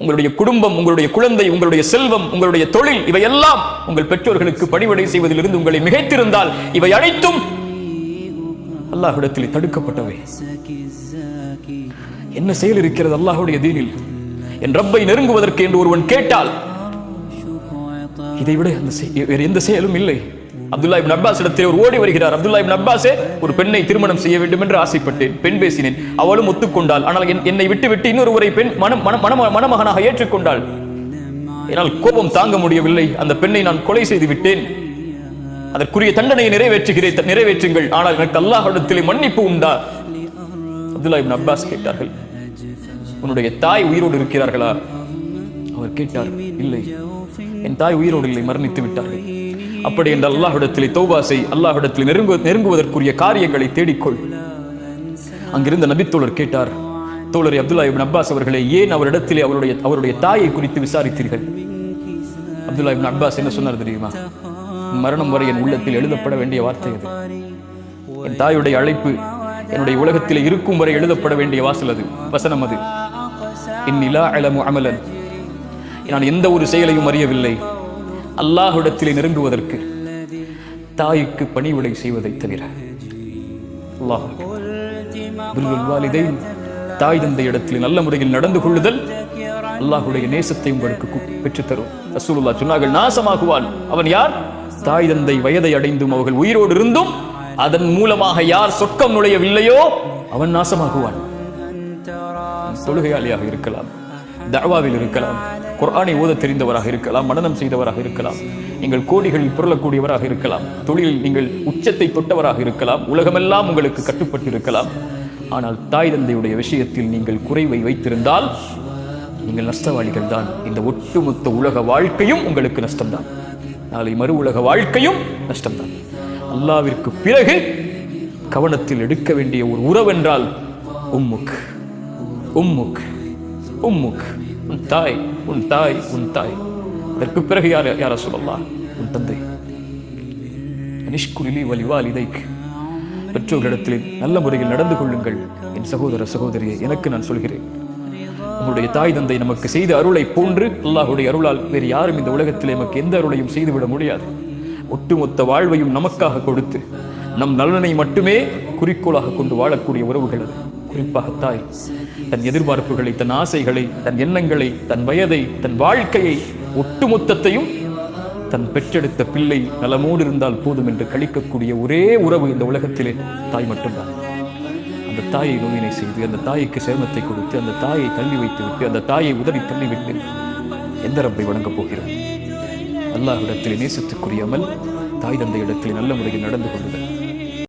உங்களுடைய குடும்பம் உங்களுடைய குழந்தை உங்களுடைய செல்வம் உங்களுடைய தொழில் இவையெல்லாம் உங்கள் பெற்றோர்களுக்கு பணிவிடை செய்வதிலிருந்து உங்களை மிகைத்திருந்தால் இவை அனைத்தும் அல்லாஹிடத்தில் தடுக்கப்பட்டவை. என்ன செயல் இருக்கிறது அல்லாஹுடைய தீனில்? என் ரப்பை நெருங்குவதற்கு என்று ஒருவன் கேட்டால் இதைவிட அந்த செய்- வேறு எந்த செயலும் இல்லை. அப்துல்லா இப்னு அப்பாஸ் இடத்தில் ஒரு ஓடி வருகிறார். அப்துல்லா இப்னு அப்பாஸே ஒரு பெண்ணை திருமணம் செய்ய வேண்டும் என்று ஆசைப்பட்டேன். பெண் பேசினேன். அவளும் ஒத்துக்கொண்டாள். ஆனால் என்னை விட்டு விட்டு இன்னொருவரை பெண் மனம் மன மன- மணமகனாக ஏற்றுக்கொண்டாள். என்னால் கோபம் தாங்க முடியவில்லை. அந்த பெண்ணை நான் கொலை செய்து விட்டேன். அதற்குரிய தண்டனையை நிறைவேற்றுகிறேன். நிறைவேற்றுங்கள். ஆனால் எனக்கு அல்லாஹ்விடத்திலே மன்னிப்பு உண்டா? அப்துல்லா இப்னு அப்பாஸ் கேட்டார்கள். உன்னுடைய தாய் உயிரோடு இருக்கிறார்களா? அவர் கேட்டார் இல்லை. என் தாய் உயிரோடு இல்லை மரணித்து விட்டார்கள். அப்படி என்று அல்லாஹிடத்தில் தௌபா செய் நெருங்கு நெருங்குவதற்குரிய காரியங்களை தேடிக்கொள். அங்கிருந்த நபித்தோழர் கேட்டார் தோழர் அப்துல்லா இபின் அப்பாஸ் அவர்களே ஏன் அவரிடத்திலே அவருடைய அவருடைய தாயை குறித்து விசாரித்தீர்கள்? அப்துல்லா இபின் அப்பாஸ் என்ன சொன்னார் தெரியுமா? மரணம் வரை என் உள்ளத்தில் எழுதப்பட வேண்டிய வார்த்தை அது. என் தாயுடைய அழைப்பு என்னுடைய உலகத்தில் இருக்கும் வரை எழுதப்பட வேண்டிய வாசல் அது வசனம் அது. இந்நிலா அலமு அமலன். நான் எந்த ஒரு செயலையும் அறியவில்லை. அல்லாஹுடத்திலே நெருங்குவதற்கு தாய்க்கு பணிவிடை செய்வதை தவிர. தாய் தந்தை இடத்தில் நல்ல முறையில் நடந்து கொள்ளுதல் அல்லாஹுடைய நேசத்தை உங்களுக்கு பெற்றுத்தரும். ரசூலுல்லாஹ் சொன்னார்கள் நாசமாகுவான். அவன் யார்? தாய் தந்தை வயதை அடைந்தும் அவர்கள் உயிரோடு இருந்தும் அதன் மூலமாக யார் சொர்க்கம் நுழையவில்லையோ அவன் நாசமாகுவான். தொழுகையாளியாக இருக்கலாம் தவாவில் இருக்கலாம் குரானை ஓத தெரிந்தவராக இருக்கலாம் மனநம் செய்தவராக இருக்கலாம் நீங்கள் கோடிகளில் புரளக்கூடியவராக இருக்கலாம் தொழிலில் நீங்கள் உச்சத்தை தொட்டவராக இருக்கலாம் உலகமெல்லாம் உங்களுக்கு கட்டுப்பட்டு இருக்கலாம் ஆனால் தாய் தந்தையுடைய விஷயத்தில் நீங்கள் குறைவை வைத்திருந்தால் நீங்கள் நஷ்டவாளிகள் தான். இந்த ஒட்டுமொத்த உலக வாழ்க்கையும் உங்களுக்கு நஷ்டம்தான். நாளை மறு உலக வாழ்க்கையும் நஷ்டம்தான். அல்லாவிற்கு பிறகு கவனத்தில் எடுக்க வேண்டிய ஒரு உறவென்றால் உம்முக் உம்முக் உம்முக். உன் தாய் உன் தாய் உன் தாய். அதற்கு பிறகு யார் யார சொல்லலாம் உன் தந்தை. அனிஷ்குலிலி வலிவால் இதைக்கு பெற்றோர்களிடத்தில் நல்ல முறையில் நடந்து கொள்ளுங்கள். என் சகோதர சகோதரியை எனக்கு நான் சொல்கிறேன். உங்களுடைய தாய் தந்தை நமக்கு செய்த அருளை போன்று அல்லாஹுடைய அருளால் வேறு யாரும் இந்த உலகத்தில் நமக்கு எந்த அருளையும் செய்துவிட முடியாது. ஒட்டுமொத்த வாழ்வையும் நமக்காக கொடுத்து நம் நலனை மட்டுமே குறிக்கோளாக கொண்டு வாழக்கூடிய உறவுகள் அது. குறிப்பாக தாய் தன் எதிர்பார்ப்புகளை தன் ஆசைகளை தன் எண்ணங்களை தன் வயதை தன் வாழ்க்கையை ஒட்டுமொத்தத்தையும் தன் பெற்றெடுத்த பிள்ளை நலமோடு இருந்தால் போதும் என்று கழிக்கக்கூடிய ஒரே உறவு இந்த உலகத்திலே தாய் மட்டும்தான். அந்த தாயை நோயினை செய்து அந்த தாய்க்கு சேமத்தை கொடுத்து அந்த தாயை தள்ளி வைத்து விட்டு அந்த தாயை உதறி தள்ளிவிட்டு எந்த ரப்பை வணங்கப் போகிறோம் அல்லாஹ்விடத்தில் நேசத்துக்குரிய அமல் தாய் தந்தை இடத்தில் நல்ல முறையில் நடந்து கொள்ளுதல்